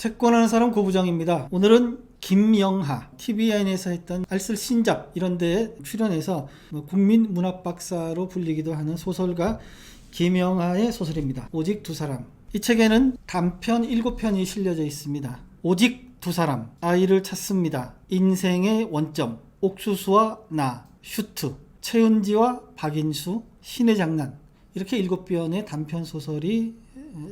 채권하는 사람 고부장입니다. 오늘은 김영하 TVN에서 했던 알쓸 신작 이런 데에 출연해서 뭐 국민 문학 박사로 불리기도 하는 소설가 김영하의 소설입니다. 오직 두 사람. 이 책에는 단편 7편이 실려져 있습니다. 오직 두 사람, 아이를 찾습니다. 인생의 원점, 옥수수와 나, 슈트, 최은지와 박인수, 신의 장난 이렇게 7편의 단편 소설이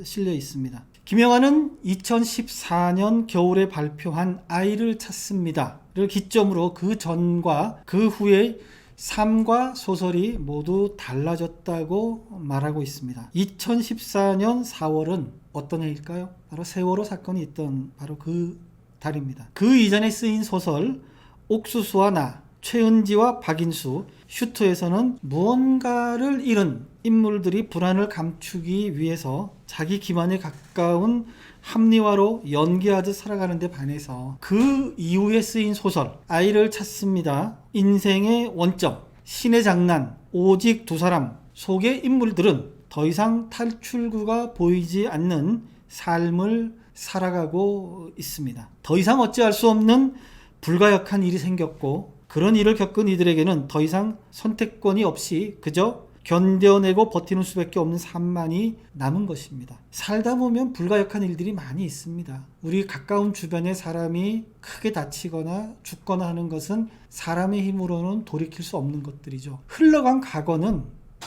실려 있습니다. 김영하는 2014년 겨울에 발표한 아이를 찾습니다를 기점으로 그 전과 그 후의 삶과 소설이 모두 달라졌다고 말하고 있습니다. 2014년 4월은 어떤 해일까요? 바로 세월호 사건이 있던 바로 그 달입니다. 그 이전에 쓰인 소설 옥수수와 나, 최은지와 박인수, 슈트에서는 무언가를 잃은 인물들이 불안을 감추기 위해서 자기 기만에 가까운 합리화로 연기하듯 살아가는 데 반해서 그 이후에 쓰인 소설 아이를 찾습니다. 인생의 원점, 신의 장난, 오직 두 사람 속의 인물들은 더 이상 탈출구가 보이지 않는 삶을 살아가고 있습니다. 더 이상 어찌할 수 없는 불가역한 일이 생겼고 그런 일을 겪은 이들에게는 더 이상 선택권이 없이 그저 견뎌내고 버티는 수밖에 없는 삶만이 남은 것입니다. 살다 보면 불가역한 일들이 많이 있습니다. 우리 가까운 주변에 사람이 크게 다치거나 죽거나 하는 것은 사람의 힘으로는 돌이킬 수 없는 것들이죠. 흘러간 과거는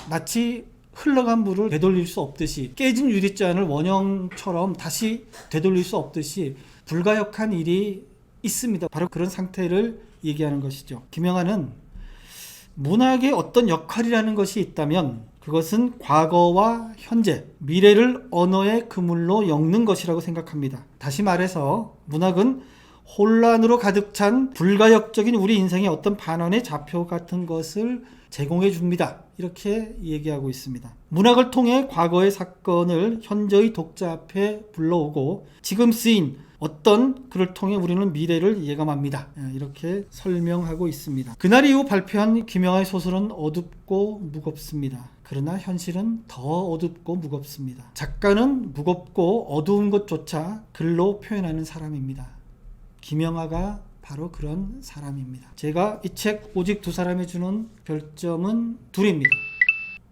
마치 흘러간 물을 되돌릴 수 없듯이 깨진 유리잔을 원형처럼 다시 되돌릴 수 없듯이 불가역한 일이 있습니다. 바로 그런 상태를 얘기하는 것이죠. 김영하는 문학의 어떤 역할이라는 것이 있다면 그것은 과거와 현재, 미래를 언어의 그물로 엮는 것이라고 생각합니다. 다시 말해서 문학은 혼란으로 가득 찬 불가역적인 우리 인생의 어떤 반환의 좌표 같은 것을 제공해 줍니다. 이렇게 얘기하고 있습니다. 문학을 통해 과거의 사건을 현재의 독자 앞에 불러오고 지금 쓰인 어떤 글을 통해 우리는 미래를 예감합니다. 예, 이렇게 설명하고 있습니다. 그날 이후 발표한 김영하의 소설은 어둡고 무겁습니다. 그러나 현실은 더 어둡고 무겁습니다. 작가는 무겁고 어두운 것조차 글로 표현하는 사람입니다. 김영하가 바로 그런 사람입니다. 제가 이 책 오직 두 사람이 주는 별점은 둘입니다.